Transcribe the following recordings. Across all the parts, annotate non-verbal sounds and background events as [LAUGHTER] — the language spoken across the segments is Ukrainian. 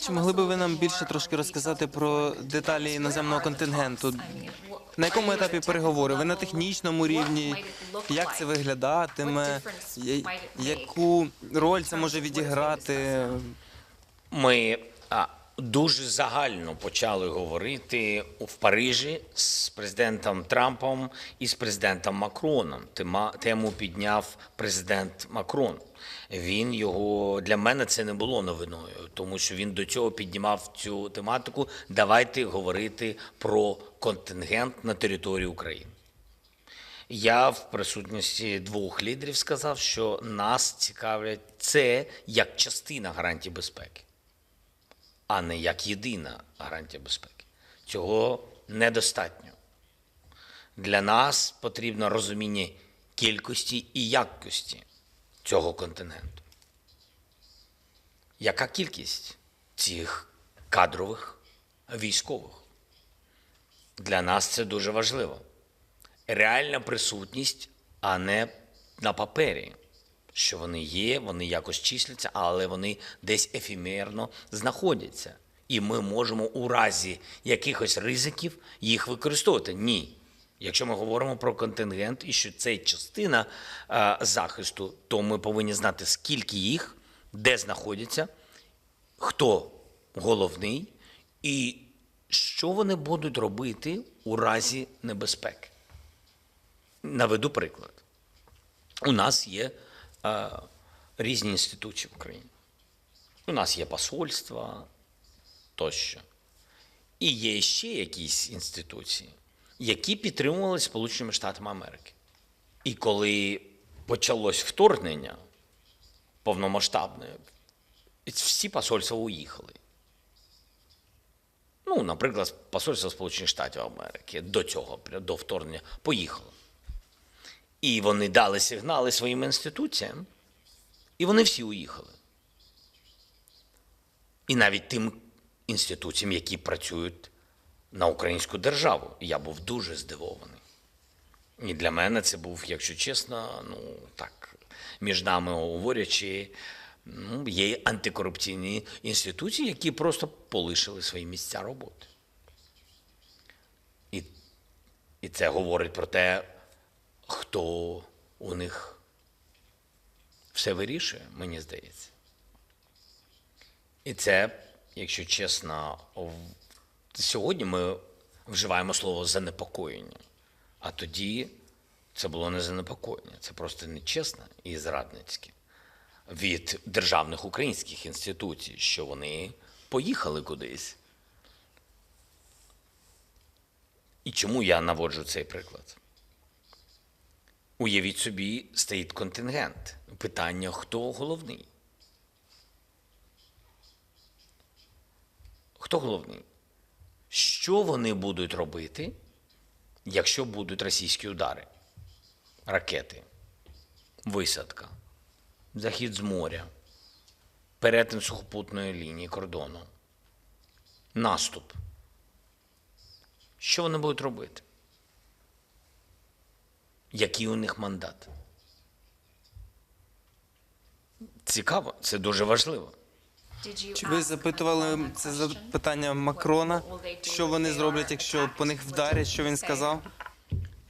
Чи могли би ви нам більше трошки розказати про деталі іноземного контингенту? На якому етапі переговори? Ви на технічному рівні? Як це виглядатиме? Яку роль це може відіграти? Ми дуже загально почали говорити в Парижі з президентом Трампом і з президентом Макроном. Тему підняв президент Макрон. Він його для мене це не було новиною, тому що він до цього піднімав цю тематику. Давайте говорити про контингент на території України. Я в присутності двох лідерів сказав, що нас цікавлять це як частина гарантії безпеки, а не як єдина гарантія безпеки. Цього недостатньо. Для нас потрібно розуміння кількості і якості цього континенту. Яка кількість цих кадрових військових? Для нас це дуже важливо реальна присутність, а не на папері. Що вони є, вони якось числяться, але вони десь ефемерно знаходяться. І ми можемо у разі якихось ризиків їх використовувати. Ні. Якщо ми говоримо про контингент і що це частина е, захисту, то ми повинні знати, скільки їх, де знаходяться, хто головний і що вони будуть робити у разі небезпеки. Наведу приклад. У нас є різні інституції в Україні. У нас є посольства тощо. І є ще якісь інституції, які підтримували Сполученими Штатами Америки. І коли почалось вторгнення повномасштабне, всі посольства уїхали. Ну, наприклад, посольство Сполучених Штатів Америки до цього, до вторгнення, поїхало. І вони дали сигнали своїм інституціям, і вони всі уїхали. І навіть тим інституціям, які працюють на українську державу. Я був дуже здивований. І для мене це був, якщо чесно, ну так, між нами говорячи, ну, є антикорупційні інституції, які просто полишили свої місця роботи. І, і це говорить про те, хто у них все вирішує, мені здається. І це, якщо чесно, сьогодні ми вживаємо слово занепокоєння, а тоді це було не занепокоєння, це просто нечесно і зрадницьке від державних українських інституцій, що вони поїхали кудись. І чому я наводжу цей приклад? Уявіть собі, стоїть контингент. Питання, хто головний? Хто головний? Що вони будуть робити, якщо будуть російські удари? Ракети, висадка, захід з моря, перетин сухопутної лінії кордону, наступ. Що вони будуть робити? Який у них мандат? Цікаво, це дуже важливо. Чи ви запитували це запитання Макрона? Що вони зроблять, якщо по них вдарять? Що він сказав?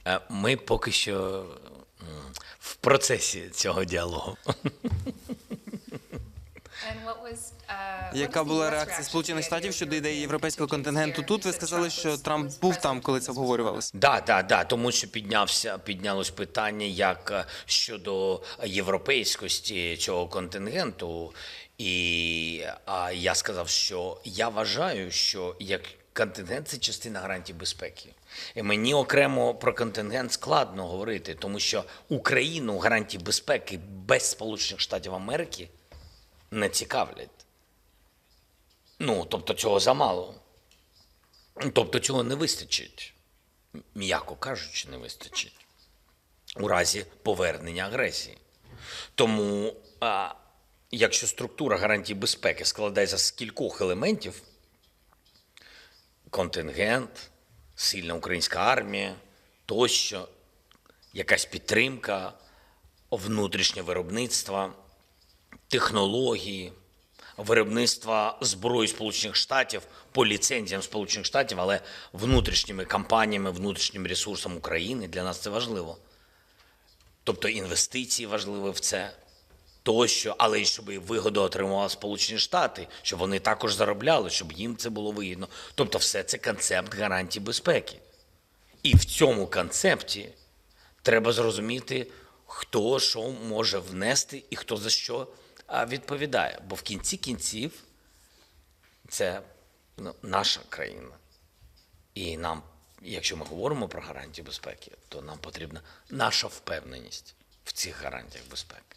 Е, Ми поки що в процесі цього діалогу. [LAUGHS] Яка була реакція Сполучених Штатів щодо ідеї європейського контингенту? Тут ви сказали, що Трамп був там, коли це обговорювалося. Да, да, да, тому що піднявся, піднялось питання як е, щодо європейськості цього контингенту. І а, я сказав, що я вважаю, що як контингент це частина гарантії безпеки. І мені окремо про контингент складно говорити, тому що Україну гарантії безпеки без Сполучених Штатів Америки не цікавлять. Ну, тобто цього замало. Тобто цього не вистачить м'яко кажучи, не вистачить у разі повернення агресії. Тому, а, якщо структура гарантій безпеки складається з кількох елементів: контингент, сильна українська армія, тощо, якась підтримка, внутрішнє виробництво, технології, виробництва зброї Сполучених Штатів по ліцензіям Сполучених Штатів, але внутрішніми компаніями, внутрішнім ресурсом України для нас це важливо. Тобто інвестиції важливі в це тощо, але й щоб і вигоду отримували Сполучені Штати, щоб вони також заробляли, щоб їм це було вигідно. Тобто, все це концепт гарантій безпеки. І в цьому концепті треба зрозуміти, хто що може внести і хто за що відповідає. Бо в кінці кінців це ну, наша країна. І нам, якщо ми говоримо про гарантії безпеки, то нам потрібна наша впевненість в цих гарантіях безпеки.